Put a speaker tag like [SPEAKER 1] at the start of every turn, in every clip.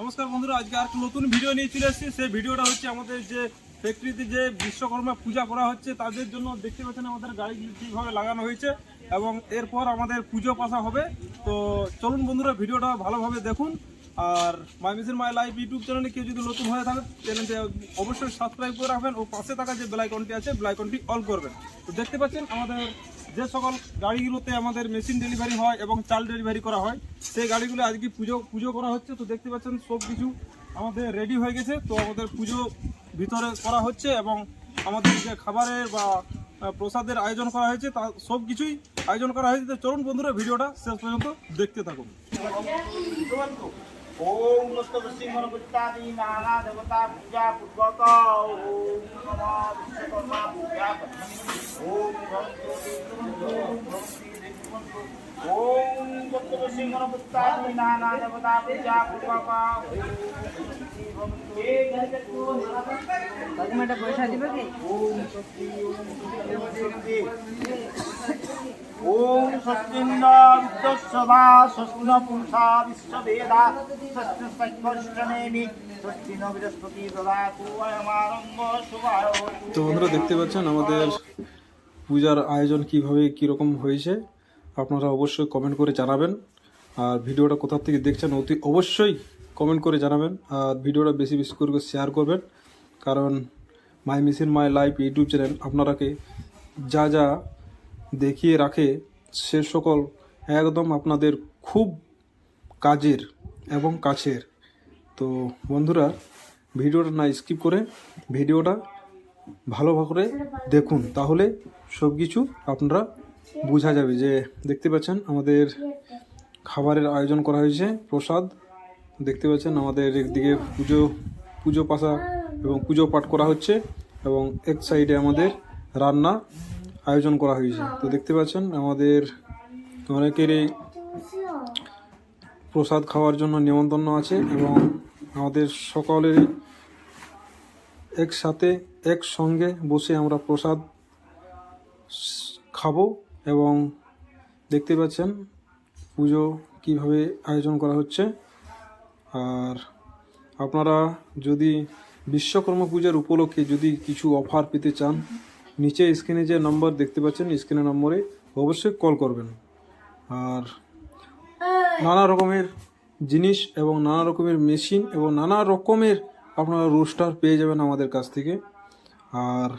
[SPEAKER 1] নমস্কার বন্ধুরা, আজকে আর একটা নতুন ভিডিও নিয়ে চলে এসেছি। সেই ভিডিওটা হচ্ছে আমাদের যে ফ্যাক্টরিতে যে বিশ্বকর্মা পূজা করা হচ্ছে, তাদের জন্য দেখতে পাচ্ছেন আমাদের গাড়িগুলি ঠিকভাবে লাগানো হয়েছে এবং এরপর আমাদের পুজো পাশা হবে। তো চলুন বন্ধুরা ভিডিওটা ভালোভাবে দেখুন। আর my mission my life YouTube চ্যানেলে কেউ যদি নতুন হয়ে থাকে চ্যানেলটি অবশ্যই সাবস্ক্রাইব করে রাখবেন ও পাশে থাকা যে বেলাইকনটি আছে বেলাইকনটি অল করবেন। তো দেখতে পাচ্ছেন আমাদের যে সকল গাড়িগুলোতে আমাদের মেশিন ডেলিভারি হয় এবং চাল ডেলিভারি করা হয়, সেই গাড়িগুলো আজকে পুজো পুজো করা হচ্ছে। তো দেখতে পাচ্ছেন, সব কিছু আমাদের রেডি হয়ে গেছে। তো আমাদের পুজো ভিতরে করা হচ্ছে এবং আমাদের যে খাবারের বা প্রসাদের আয়োজন করা হয়েছে, তা সব কিছুই আয়োজন করা হয়েছে। চলুন বন্ধুরা, ভিডিওটা শেষ পর্যন্ত দেখতে থাকুন।
[SPEAKER 2] ওম নমস্কার নানা দেবতা পূজা পূর্বক ওম নমঃ বিশ্বকর্মা পূজা ওম ওম নমস্কার নানা দেবতা পূজা পূর্বক
[SPEAKER 3] কাকিমাটা পয়সা দিবে কি?
[SPEAKER 2] ওম
[SPEAKER 1] তো বন্ধুরা দেখতে পাচ্ছেন আমাদের পূজার আয়োজন কীভাবে, কীরকম হয়েছে, আপনারা অবশ্যই কমেন্ট করে জানাবেন। আর ভিডিওটা কোথা থেকে দেখছেন, অতি অবশ্যই কমেন্ট করে জানাবেন। আর ভিডিওটা বেশি বেশি করে শেয়ার করবেন। কারণ my mission my life YouTube channel আপনারাকে যা যা দেখিয়ে রাখে সে সকল একদম আপনাদের খুব কাজের এবং কাছের। তো বন্ধুরা, ভিডিওটা না স্কিপ করে ভিডিওটা ভালো করে দেখুন, তাহলে সব কিছু আপনারা বোঝা যাবে। যে দেখতে পাচ্ছেন, আমাদের খাবারের আয়োজন করা হয়েছে, প্রসাদ। দেখতে পাচ্ছেন, আমাদের একদিকে পুজো পুজো পাশা এবং পুজো পাঠ করা হচ্ছে এবং এক সাইডে আমাদের রান্না আয়োজন করা হয়েছে। তো দেখতে পাচ্ছেন, আমাদের অনেকেরই প্রসাদ খাওয়ার জন্য নিমন্ত্রণ আছে এবং আমাদের সকলেরই একসাথে, একসঙ্গে বসে আমরা প্রসাদ খাব এবং দেখতে পাচ্ছেন পুজো কীভাবে আয়োজন করা হচ্ছে। আর আপনারা যদি বিশ্বকর্মা পূজার উপলক্ষে যদি কিছু অফার পেতে চান নিচে স্ক্রিনে যে নম্বর দেখতে পাচ্ছেন স্ক্রিনে নম্বরে অবশ্যই কল করবেন। আর নানা রকমের জিনিস এবং নানা রকমের মেশিন এবং নানা রকমের আপনারা রোস্টার পেয়ে যাবেন আমাদের কাছ থেকে। আর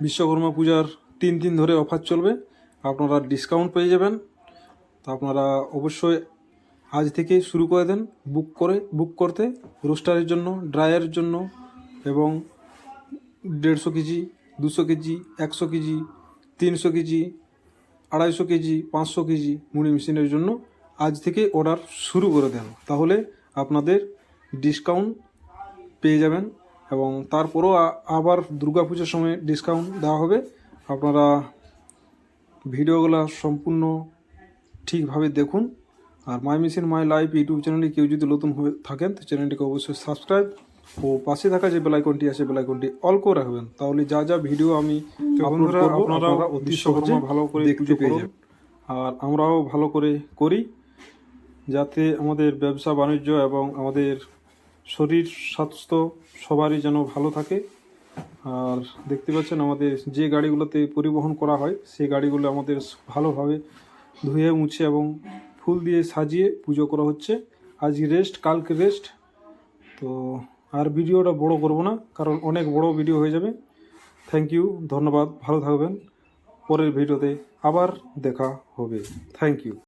[SPEAKER 1] বিশ্বকর্মা পূজার তিন দিন ধরে অফার চলবে, আপনারা ডিসকাউন্ট পেয়ে যাবেন। তো আপনারা অবশ্যই আজ থেকে শুরু করে দেন, বুক করে, বুক করতে, রোস্টারের জন্য, ড্রায়ারের জন্য এবং দেড়শো কেজি দুশো কেজি, একশো কেজি, তিনশো কেজি, আড়াইশো কেজি, পাঁচশো কেজি মুড়ি মেশিনের জন্য আজ থেকে অর্ডার শুরু করে দেন। তাহলে আপনাদের ডিসকাউন্ট পেয়ে যাবেন এবং তারপরও আবার দুর্গাপুজোর সময় ডিসকাউন্ট দেওয়া হবে। আপনারা ভিডিওগুলো সম্পূর্ণ ঠিকভাবে দেখুন। আর my machine my life YouTube চ্যানেলে কেউ যদি নতুন হয়ে থাকেন, তো চ্যানেলটিকে অবশ্যই সাবস্ক্রাইব ও পাশে থাকা যে বেলাইকনটি আছে বেলাইকনটি অল করে রাখবেন। তাহলে যা যা ভিডিও আমি করব আপনারা অতি সহজে ভালো করে দেখতে পেয়ে যাবেন। আর আমরাও ভালো করে করি যাতে আমাদের ব্যবসা বাণিজ্য এবং আমাদের শরীর স্বাস্থ্য সবারই যেন ভালো থাকে। আর দেখতে পাচ্ছেন আমাদের যে গাড়িগুলোতে পরিবহন করা হয় সেই গাড়িগুলো আমাদের ভালোভাবে ধুয়ে মুছে এবং ফুল দিয়ে সাজিয়ে পুজো করা হচ্ছে। আজ রেস্ট কালকে রেস্ট তো আর ভিডিওটা বড় করব না, কারণ অনেক বড় ভিডিও হয়ে যাবে। থ্যাংক ইউ ধন্যবাদ, ভালো থাকবেন। পরের ভিডিওতে আবার দেখা হবে। Thank you